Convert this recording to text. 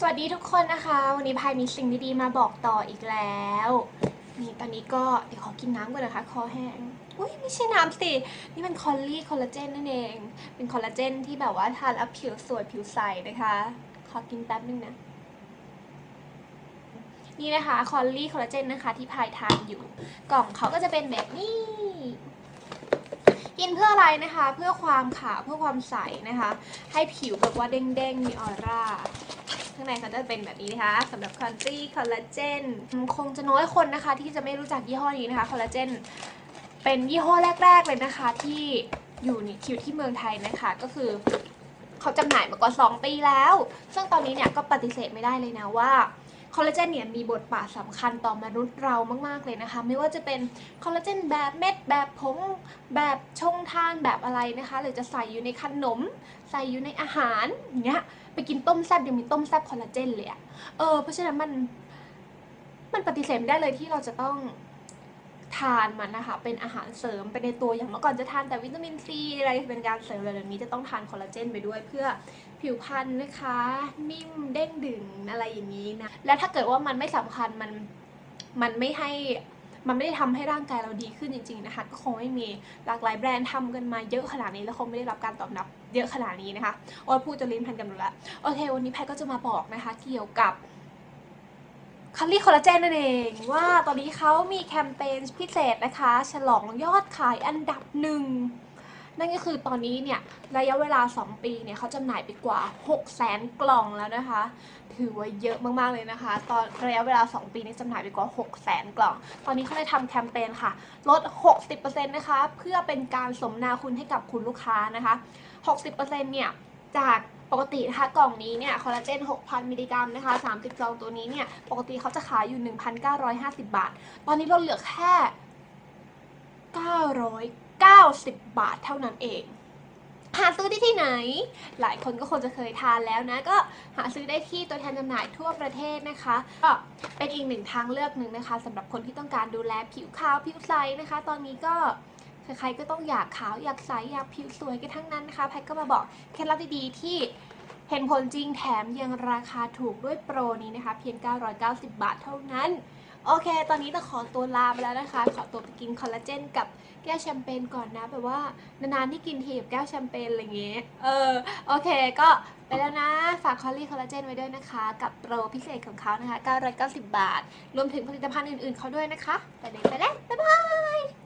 สวัสดีทุกคนนะคะ วันนี้พายมีสิ่งดีๆมาบอกต่ออีกแล้วนี่ตอนนี้ก็เดี๋ยวขอกินน้ำก่อนนะคะ คอแห้งอุ้ยไม่ใช่น้ำสิ นี่เป็นคอลลี่คอลลาเจนนั่นเอง เป็นคอลลาเจนที่แบบว่าทานแล้วผิวสวยผิวใสนะคะ ขอกินแป๊บนึงนะ นี่นะคะคอลลี่คอลลาเจนนะคะที่พายทานอยู่ กล่องเขาก็จะเป็นแบบนี้ กินเพื่ออะไรนะคะ เพื่อความขาวเพื่อความใสนะคะ ให้ผิวแบบว่าเด้งๆมีออร่าข้างในเขาจะเป็นแบบนี้นะคะสำหรับคอนตี้คอลลาเจนคงจะน้อยคนนะคะ ที่จะไม่รู้จักยี่ห้อนี้นะคะคอลลาเจนเป็นยี่ห้อแรก ๆเลยนะคะ ที่อยู่ในคิวที่เมืองไทยนะคะ ก็คือเขาจำหน่ายมากว่า2ปีแล้ว ซึ่งตอนนี้เนี่ยก็ปฏิเสธไม่ได้เลยนะว่า คอลลาเจนเนี่ยมีบทบาทสำคัญต่อมนุษย์เรามาก ๆ เลยนะคะ ไม่ว่าจะเป็นคอลลาเจนแบบเม็ดแบบผงแบบชงทานแบบอะไรนะคะ หรือจะใส่อยู่ในขนม ใส่อยู่ในอาหารอย่างเงี้ยไปกินต้มแซบยังมีต้มแซบคอลลาเจนเลยอะเออเพราะฉะนั้นมันมันปฏิเสธไม่ได้เลยที่เราจะต้อง ทานมันนะคะ เป็นอาหารเสริมไปในตัวอย่างเมื่อก่อนจะทานแต่วิตามินซีอะไรเป็นการเสริมอะไรแบบนี้จะต้องทานคอลลาเจนไปด้วยเพื่อผิวพรรณนะคะ นิ่มเด้งดึงอะไรอย่างนี้นะ และถ้าเกิดว่ามันไม่สำคัญมันมันไม่ให้มันไม่ได้ทำให้ร่างกายเราดีขึ้นจริงๆนะคะ ก็คงไม่มีหลากหลายแบรนด์ทำกันมาเยอะขนาดนี้แล้วคงไม่ได้รับการตอบรับเยอะขนาดนี้นะคะโอ้ยพูดจะลิ้นพันกันหมดละโอเค วันนี้แพทก็จะมาบอกนะคะ เกี่ยวกับ คัลลี่คอลลาเจนนั่นเองว่าตอนนี้เขามีแคมเปญพิเศษนะคะ ฉลองยอดขายอันดับหนึ่งนั่นก็คือตอนนี้เนี่ยระยะเวลา 2 ปีเนี่ยเขาจำหน่ายไปกว่า 6 0 0 0 0 0กล่องแล้วนะคะ ถือว่าเยอะมากๆเลยนะคะ ตอนระยะเวลา 2 ปีนี้จำหน่ายไปกว่า 6 0 0 0 0 0กล่อง ตอนนี้เขาเลยทำแคมเปญค่ะ ลด 60%นะคะ เพื่อเป็นการสมนาคุณให้กับคุณลูกค้านะคะ 60%เนี่ยจาก ปกตินะคะกล่องนี้เนี่ยคอลลาเจน 6,000 มิลลิกรัมนะคะ30ซองตัวนี้เนี่ยปกติเขาจะขายอยู่ 1,950 บาท ตอนนี้เราเหลือแค่ 990 บาทเท่านั้นเอง หาซื้อได้ที่ไหน หลายคนก็คงจะเคยทานแล้วนะ ก็หาซื้อได้ที่ตัวแทนจำหน่ายทั่วประเทศนะคะ ก็เป็นอีกหนึ่งทางเลือกหนึ่งนะคะสำหรับคนที่ต้องการดูแลผิวขาวผิวใสนะคะ ตอนนี้ก็ ใครๆก็ต้องอยากขาวอยากใสอยากผิวสวยกันทั้งนั้นนะคะแพทก็มาบอกเคล็ดลับดีๆที่เห็นผลจริงแถมยังราคาถูกด้วยโปรนี้นะคะ เพียง 990 บาทเท่านั้น โอเค ตอนนี้ต้องขอตัวลาไปแล้วนะคะ ขอตัวไปกินคอลลาเจนกับแก้วแชมเปญก่อนนะ แบบว่านานๆที่กินทีกับแก้วแชมเปญอะไรเงี้ย เออ โอเค ก็ไปแล้วนะ ฝากคอลลี่คอลลาเจนไว้ด้วยนะคะ กับโปรพิเศษของเขานะคะ 990 บาท รวมถึงผลิตภัณฑ์อื่นๆเขาด้วยนะคะไปเลยไปแล้ว บ๊ายบาย